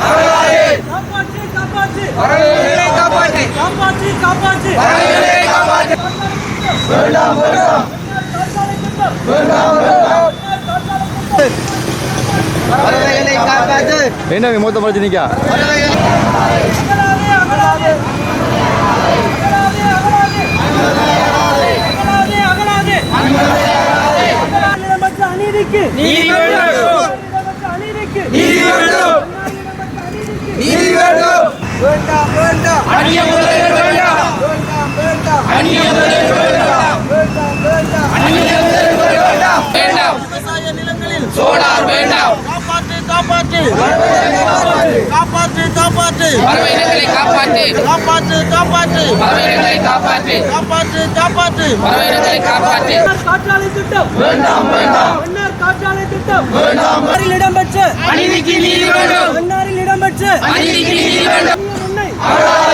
காப்பாற்று காப்பாற்று. பறவைகளை காப்பாற்று காப்பாற்று. காப்பாற்று. பறவைகளை காப்பாற்று பறவைகளை காப்பாற்று. என்ன மூத்த இடம்பெற்ற அநீதிக்கு நீதி வேண்டும் இடம்பெற்ற அநீதிக்கு நீதி வேண்டும் நீதி வேண்டும் வேண்டாம். வேண்டாம் அந்நிய முதலீடு வேண்டாம். வேண்டாம் வேண்டாம். அந்நிய முதலீடு வேண்டாம். வேண்டாம் வேண்டாம். அந்நிய முதலீடு வேண்டாம். வேண்டாம். விவசாய நிலங்களில் சோலார் வேண்டாம். காப்பாற்று காப்பாற்று. காப்பாற்று. காப்பாற்று காப்பாற்று. பறவைகளை காப்பாற்று. காப்பாற்று காப்பாற்று. பறவைகளை காப்பாற்று. காப்பாற்று காற்றாலை திட்டம். வேண்டாம் காற்றாலை திட்டம். வேண்டாம். இடம்பெற்ற. அநீதிக்கு நீதி வேண்டும். மன்னாரில் இடம்பெற்ற. அநீதிக்கு நீதி